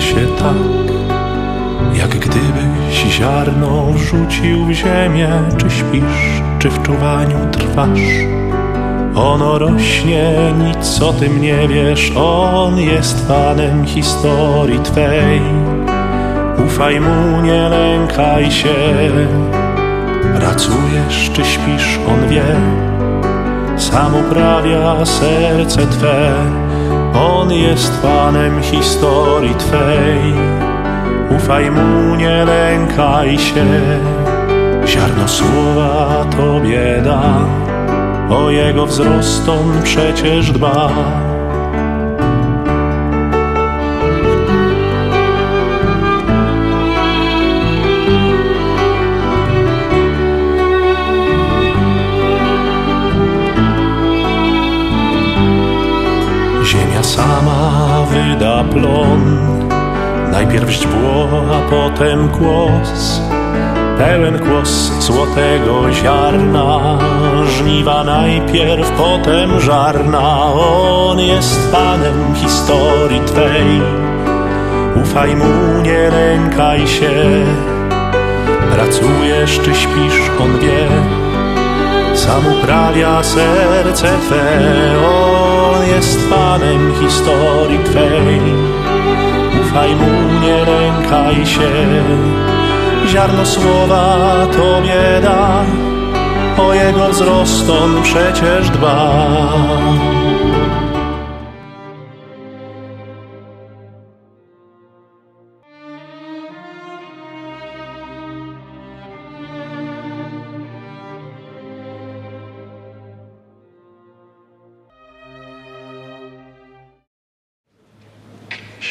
się tak, jak gdybyś ziarno wrzucił w ziemię. Czy śpisz, czy w czuwaniu trwasz? Ono rośnie, nic o tym nie wiesz, on jest panem historii Twej. Ufaj mu, nie lękaj się, pracujesz czy śpisz, on wie. Sam uprawia serce Twe, on jest panem historii Twej. Ufaj mu, nie lękaj się, ziarno słowa Tobie da o jego wzrost on przecież dba. Wyda plon, najpierw źdźbło, a potem głos. Pełen kłos złotego ziarna, żniwa najpierw, potem żarna. On jest Panem historii Twej, ufaj Mu, nie lękaj się. Pracujesz czy śpisz, On wie, sam uprawia serce Twe. On jest Panem historii Twej, ufaj Mu, nie lękaj się ziarno słowa Tobie da, o jego wzrost on przecież dba.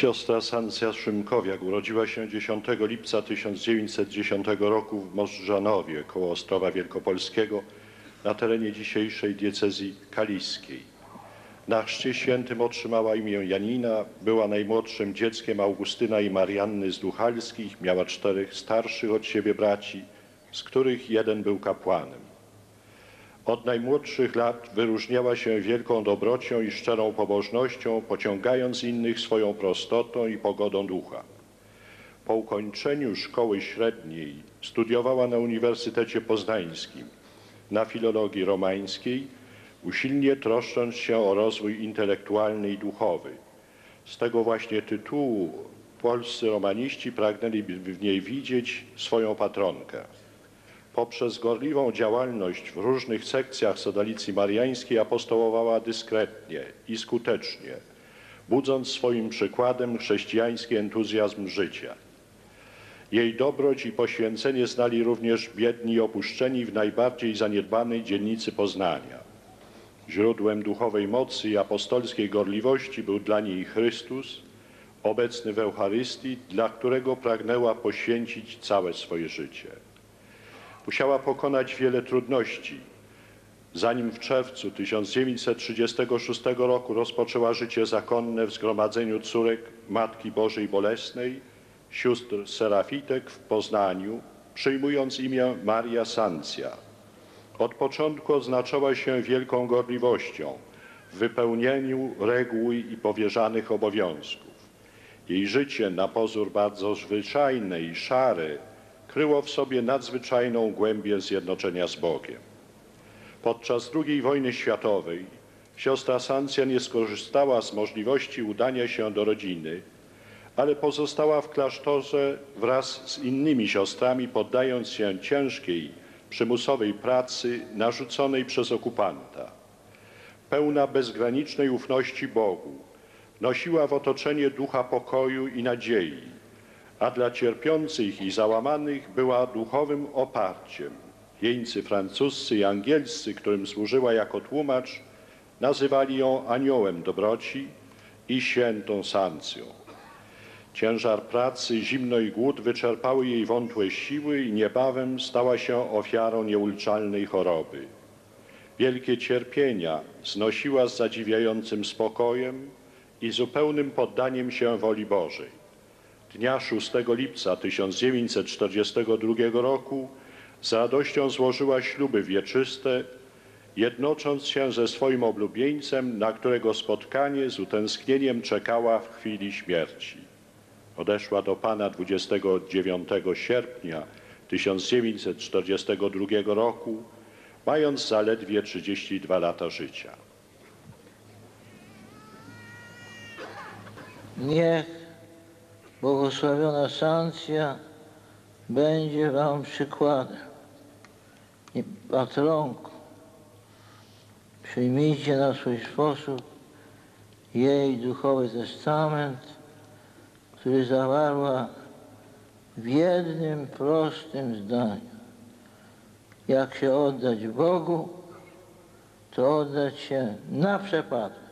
Siostra Sancja Szymkowiak urodziła się 10 lipca 1910 roku w Możdżanowie koło Ostrowa Wielkopolskiego na terenie dzisiejszej diecezji kaliskiej. Na chrzcie świętym otrzymała imię Janina, była najmłodszym dzieckiem Augustyna i Marianny z Duchalskich, miała czterech starszych od siebie braci, z których jeden był kapłanem. Od najmłodszych lat wyróżniała się wielką dobrocią i szczerą pobożnością, pociągając innych swoją prostotą i pogodą ducha. Po ukończeniu szkoły średniej studiowała na Uniwersytecie Poznańskim, na filologii romańskiej, usilnie troszcząc się o rozwój intelektualny i duchowy. Z tego właśnie tytułu polscy romaniści pragnęli w niej widzieć swoją patronkę poprzez gorliwą działalność w różnych sekcjach Sodalicji Mariańskiej apostołowała dyskretnie i skutecznie, budząc swoim przykładem chrześcijański entuzjazm życia. Jej dobroć i poświęcenie znali również biedni i opuszczeni w najbardziej zaniedbanej dzielnicy Poznania. Źródłem duchowej mocy i apostolskiej gorliwości był dla niej Chrystus, obecny w Eucharystii, dla którego pragnęła poświęcić całe swoje życie. Musiała pokonać wiele trudności, zanim w czerwcu 1936 roku rozpoczęła życie zakonne w Zgromadzeniu Córek Matki Bożej Bolesnej, sióstr Serafitek w Poznaniu, przyjmując imię Maria Sancja. Od początku oznaczała się wielką gorliwością w wypełnieniu reguł i powierzanych obowiązków. Jej życie na pozór bardzo zwyczajne i szare kryło w sobie nadzwyczajną głębię zjednoczenia z Bogiem. Podczas II wojny światowej siostra Sancja nie skorzystała z możliwości udania się do rodziny, ale pozostała w klasztorze wraz z innymi siostrami, poddając się ciężkiej, przymusowej pracy narzuconej przez okupanta. Pełna bezgranicznej ufności Bogu, nosiła w otoczenie ducha pokoju i nadziei, a dla cierpiących i załamanych była duchowym oparciem. Jeńcy francuscy i angielscy, którym służyła jako tłumacz, nazywali ją aniołem dobroci i świętą sancją. Ciężar pracy, zimno i głód wyczerpały jej wątłe siły i niebawem stała się ofiarą nieulczalnej choroby. Wielkie cierpienia znosiła z zadziwiającym spokojem i zupełnym poddaniem się woli Bożej. Dnia 6 lipca 1942 roku z radością złożyła śluby wieczyste, jednocząc się ze swoim oblubieńcem, na którego spotkanie z utęsknieniem czekała w chwili śmierci. Odeszła do Pana 29 sierpnia 1942 roku, mając zaledwie 32 lata życia. Niech błogosławiona sankcja będzie Wam przykładem i patronką. Przyjmijcie na swój sposób jej duchowy testament, który zawarła w jednym prostym zdaniu. Jak się oddać Bogu, to oddać się na przepadek.